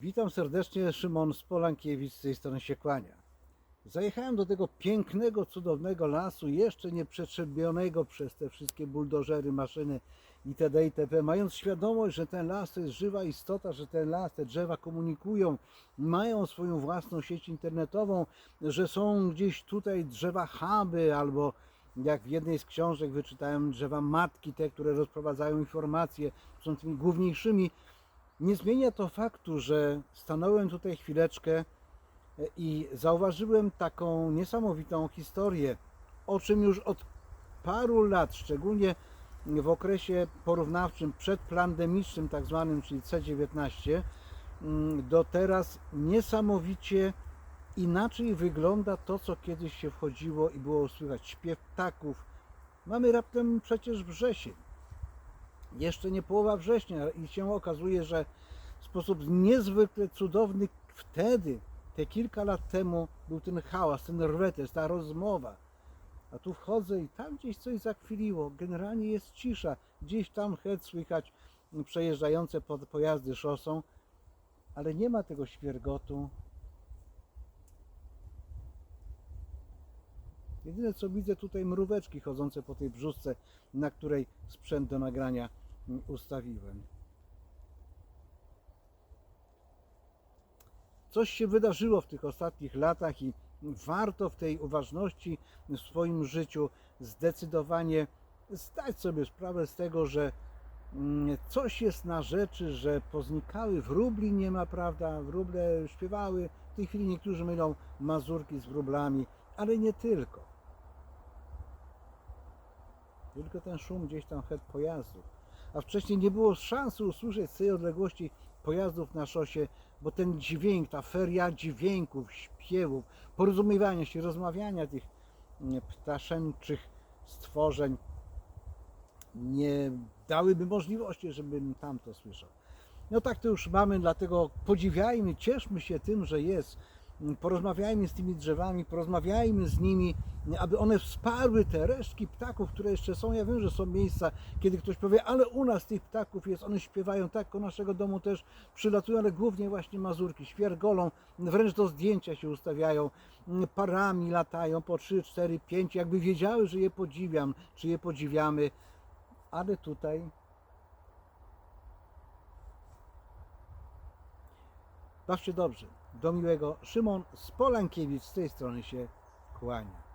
Witam serdecznie, Szymon z Polankiewicz z tej strony się kłania. Zajechałem do tego pięknego, cudownego lasu, jeszcze nie przetrzebionego przez te wszystkie buldożery, maszyny itd. itp., mając świadomość, że ten las to jest żywa istota, że ten las, te drzewa komunikują, mają swoją własną sieć internetową, że są gdzieś tutaj drzewa huby albo jak w jednej z książek wyczytałem drzewa matki, te, które rozprowadzają informacje, są tymi główniejszymi nie zmienia to faktu, że stanąłem tutaj chwileczkę e, i zauważyłem taką niesamowitą historię, o czym już od paru lat, szczególnie w okresie porównawczym przedplandemicznym, tak zwanym, czyli C19, mm, do teraz niesamowicie inaczej wygląda to, co kiedyś się wchodziło i było słychać śpiew ptaków. Mamy raptem przecież wrzesień jeszcze nie połowa września i się okazuje, że w sposób niezwykle cudowny wtedy, te kilka lat temu był ten hałas, ten rwetes, ta rozmowa. A tu wchodzę i tam gdzieś coś zakwiliło. Generalnie jest cisza. Gdzieś tam het słychać przejeżdżające pod pojazdy szosą, ale nie ma tego świergotu. Jedyne co widzę tutaj mróweczki chodzące po tej brzuszce, na której sprzęt do nagrania mm, ustawiłem. Coś się wydarzyło w tych ostatnich latach i warto w tej uważności w swoim życiu zdecydowanie zdać sobie sprawę z tego, że mm, coś jest na rzeczy, że poznikały wróbli nie ma, prawda? Wróble śpiewały. W tej chwili niektórzy mylą mazurki z wróblami, ale nie tylko. Tylko ten szum gdzieś tam het pojazdów. A wcześniej nie było szansy usłyszeć z tej odległości pojazdów na szosie, bo ten dźwięk, ta feria dźwięków, śpiewów, porozumiewania się, rozmawiania tych mm, ptaszęczych stworzeń nie dałyby możliwości, żebym tam to słyszał. No tak to już mamy, dlatego podziwiajmy, cieszmy się tym, że jest. Porozmawiajmy z tymi drzewami, porozmawiajmy z nimi, aby one wsparły te resztki ptaków, które jeszcze są. Ja wiem, że są miejsca, kiedy ktoś powie, ale u nas tych ptaków jest, one śpiewają, tak, koło naszego domu też przylatują, ale głównie właśnie mazurki, świergolą, wręcz do zdjęcia się ustawiają, parami latają po 3, 4, 5, jakby wiedziały, że je podziwiam, czy je podziwiamy, ale tutaj Bawcie dobrze. Do miłego. Szymon z Polankiewicz z tej strony się kłania.